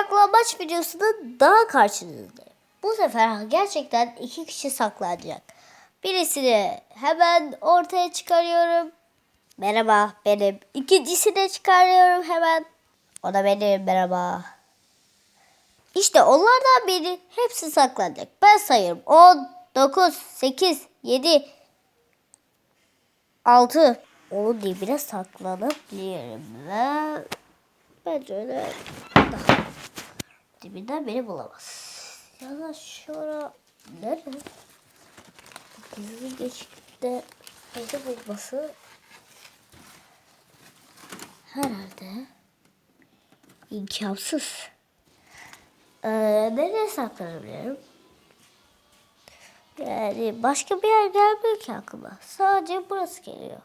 saklambaç videosunda daha karşınızdayım. Bu sefer gerçekten iki kişi saklanacak. Birisini hemen ortaya çıkarıyorum. Merhaba benim. İkincisini çıkarıyorum hemen. O da benim merhaba. İşte onlardan biri hepsi saklanacak. Ben sayıyorum. 10, 9, 8, 7, 6. Onun dibine saklanabilirim ve bence öyle daha dibinden beni bulamaz. Ya da şura nerede? Gizli geçitte beni bulması herhalde imkansız. Ee, nereye saklanabilirim? Yani başka bir yer gelmiyor ki aklıma. Sadece burası geliyor.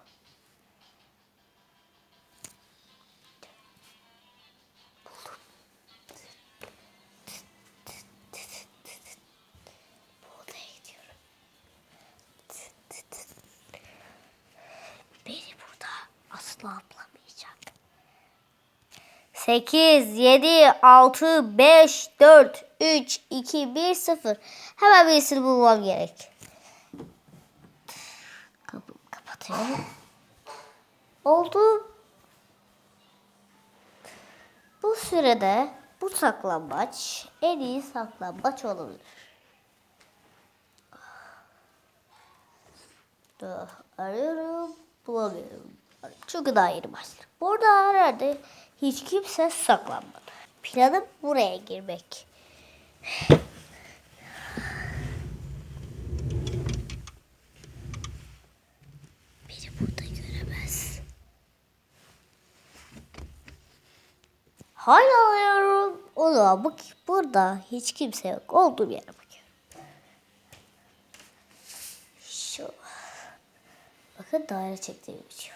Asla bulamayacak. 8, 7, 6, 5, 4, 3, 2, 1, 0. Hemen birisini bulmam gerek. Kapımı kapatıyorum. Oldu. Bu sürede bu saklambaç en iyi saklambaç olabilir. Arıyorum, bulamıyorum. Çünkü daha yeni başladık. Burada herhalde hiç kimse saklanmadı. Planım buraya girmek. Beni burada göremez. Hala arıyorum. O zaman bak burada hiç kimse yok. Olduğum yere bakıyorum. Şu. Bakın daire çektiğim için.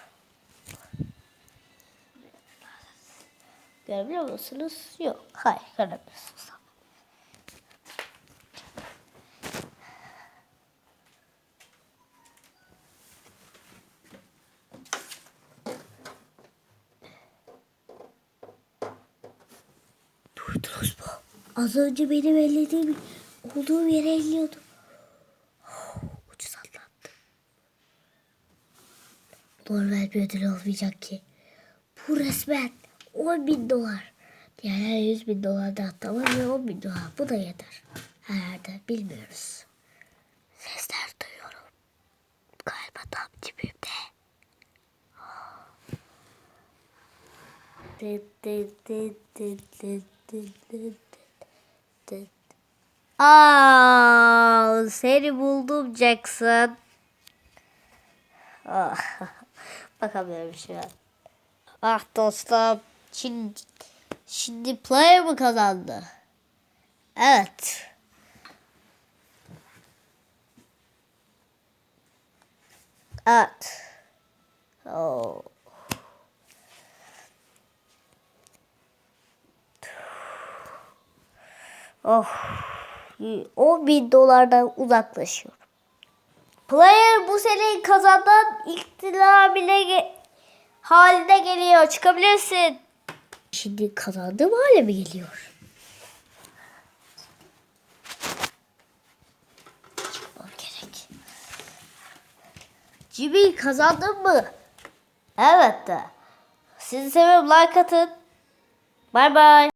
Görebiliyor musunuz? Yok. Hayır göremiyorsunuz. Duydunuz mu? Az önce benim ellediğim olduğum yere elliyordum. Ucuz atlattı. Normal bir ödül olmayacak ki. Bu resmen 10 bin dolar. Diğerler 100 bin dolar da atlamaz ve 10 bin dolar. Bu da yeter. Herhalde bilmiyoruz. Sesler duyuyorum. Galiba tam dıt. Aa, seni buldum Jackson. Ah, bakamıyorum şu an. Ah dostum. Şimdi, şimdi player mı kazandı? Evet. Evet. Oh. Oh. 10 bin dolardan uzaklaşıyorum. Player bu sene kazandan iktidarıyla ge- haline geliyor. Çıkabilirsin. Şimdi kazandığım hale mi geliyor? Çıkmam gerek. Jimmy kazandın mı? Evet de. Sizi seviyorum. Like atın. Bay bay.